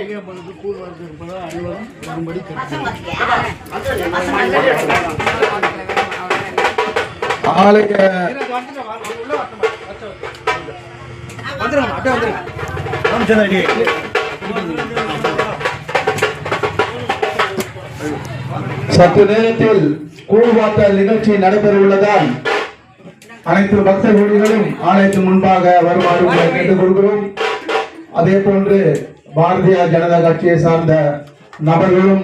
தற்போது கையம்பலத்து கூழ் வரது இருப்பதால் அனைவரும் வரும்படி சற்று நேரத்தில் கூழ்வாத்தல் நிகழ்ச்சி நடைபெற உள்ளதால் அனைத்து பக்த கோடிகளும் ஆலயத்தின் முன்பாக வருமாறு உங்களை கேட்டுக்கொள்கிறோம். அதே போன்று பாரதிய ஜனதா கட்சியை சார்ந்த நபர்களும்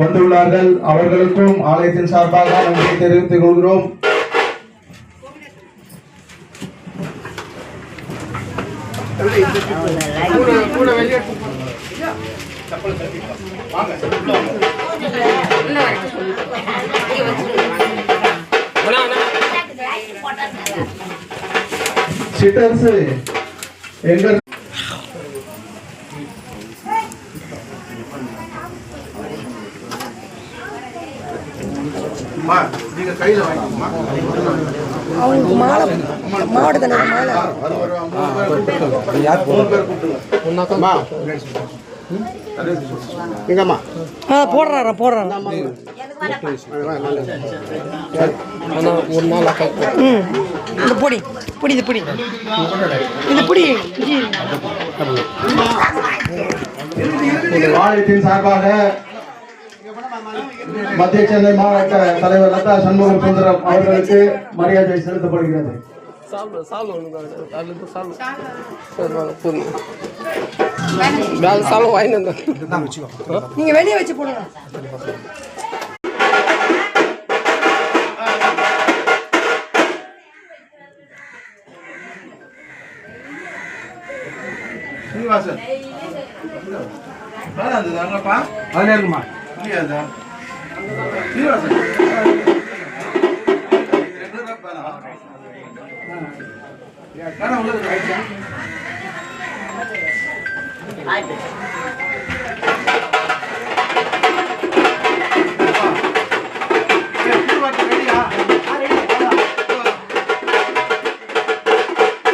வந்துள்ளார்கள். அவர்களுக்கும் ஆலயத்தின் சார்பாக நன்றியை தெரிவித்துக் கொள்கிறோம். சிட்டர்ஸ் எங்க நீங்க கையில வாங்கிக்கோமா? அவங்களுக்கு மாலை மாவட்ட மாலை. எங்கம்மா? ஆ போடுறாரா போடுறாரா. ம். இந்த பொடி பொடி இது பொடி. இது பொடி. சார்பாக மத்திய சென்னை மாவட்ட தலைவர் லதா சண்முகம் சுந்தரம் அவர்களுக்கு மரியாதை செலுத்தப்படுகிறது. நீங்க வெளியே வச்சு போடுங்க. அங்கப்பா அதில் இருக்குமா இல்லையா சீனிவாசன் பேனா உள்ளது ரைட்டா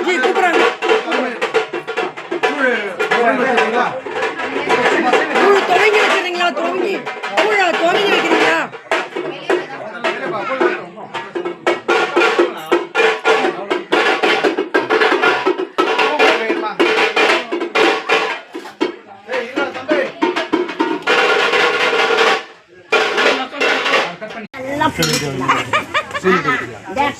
ஜி கூப்பிடுறாங்க கூழ் துவங்கி வச்சிருக்கீங்களா துவங்கி Filipino. Filipino. Filipino. good.